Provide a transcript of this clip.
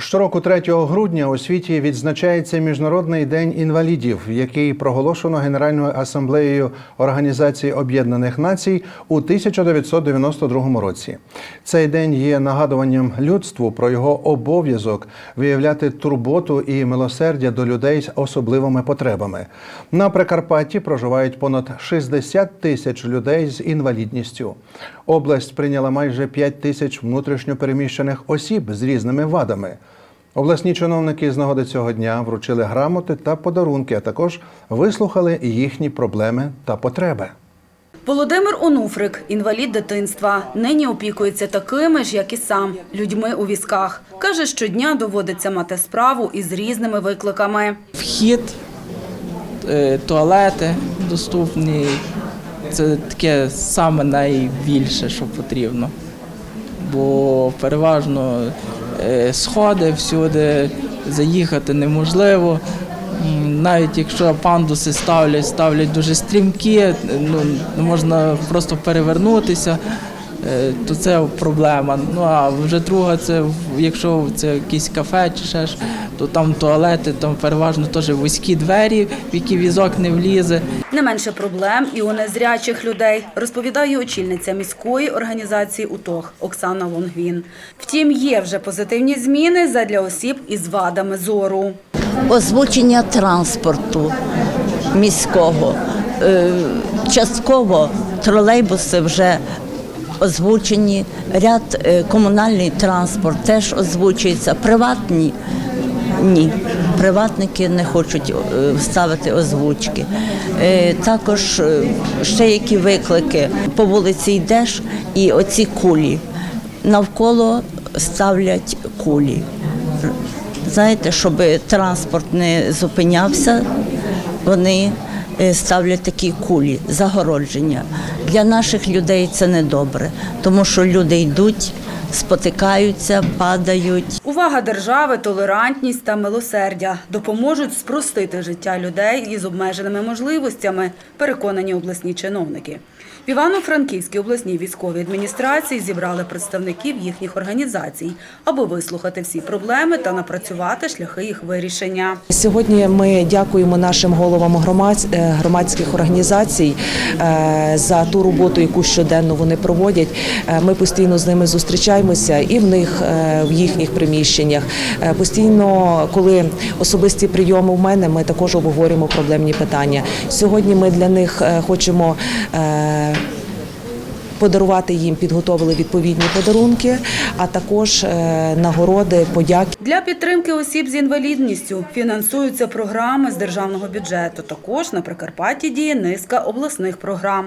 Щороку 3 грудня у світі відзначається Міжнародний день інвалідів, який проголошено Генеральною асамблеєю Організації Об'єднаних Націй у 1992 році. Цей день є нагадуванням людству про його обов'язок виявляти турботу і милосердя до людей з особливими потребами. На Прикарпатті проживають понад 60 тисяч людей з інвалідністю. Область прийняла майже 5 тисяч внутрішньопереміщених осіб з різними вадами. Обласні чиновники з нагоди цього дня вручили грамоти та подарунки, а також вислухали їхні проблеми та потреби. Володимир Онуфрик, інвалід дитинства, нині опікується такими ж, як і сам, людьми у візках. Каже, щодня доводиться мати справу із різними викликами. Вхід, е, туалети доступні. Це таке саме найбільше, що потрібно. Бо переважно е, сходи всюди, заїхати неможливо. Навіть якщо пандуси ставлять, ставлять дуже стрімкі, ну, можна просто перевернутися, то це проблема. Ну а вже друга, це якщо це якесь кафе чи ще ж, то там туалети, там переважно теж вузькі двері, в які візок не влізе. Не менше проблем і у незрячих людей, розповідає очільниця міської організації УТОГ Оксана Лонгвін. Втім, є вже позитивні зміни задля осіб із вадами зору. озвучення транспорту міського. Е, Частково тролейбуси вже озвучені, ряд е, комунальний транспорт теж озвучується, приватні ні. Приватники не хочуть е, ставити озвучки. Е, Також ще які виклики. По вулиці йдеш і оці кулі. Навколо ставлять кулі. Знаєте, щоб транспорт не зупинявся, вони ставлять такі кулі, загородження. Для наших людей це не добре, тому що люди йдуть, спотикаються, падають. Увага держави, толерантність та милосердя допоможуть спростити життя людей із обмеженими можливостями, переконані обласні чиновники. В Івано-Франківській обласній військовій адміністрації зібрали представників їхніх організацій, аби вислухати всі проблеми та напрацювати шляхи їх вирішення. Сьогодні ми дякуємо нашим головам е, громадських організацій е, за ту роботу, яку щоденно вони проводять. Е, Ми постійно з ними зустрічаємося і в них в їхніх приміщеннях. Е, Постійно, коли особисті прийоми в мене, ми також обговорюємо проблемні питання. Сьогодні ми для них е, хочемо. е, Подарувати їм підготовили відповідні подарунки, а також нагороди, подяки. Для підтримки осіб з інвалідністю фінансуються програми з державного бюджету. Також на Прикарпатті діє низка обласних програм.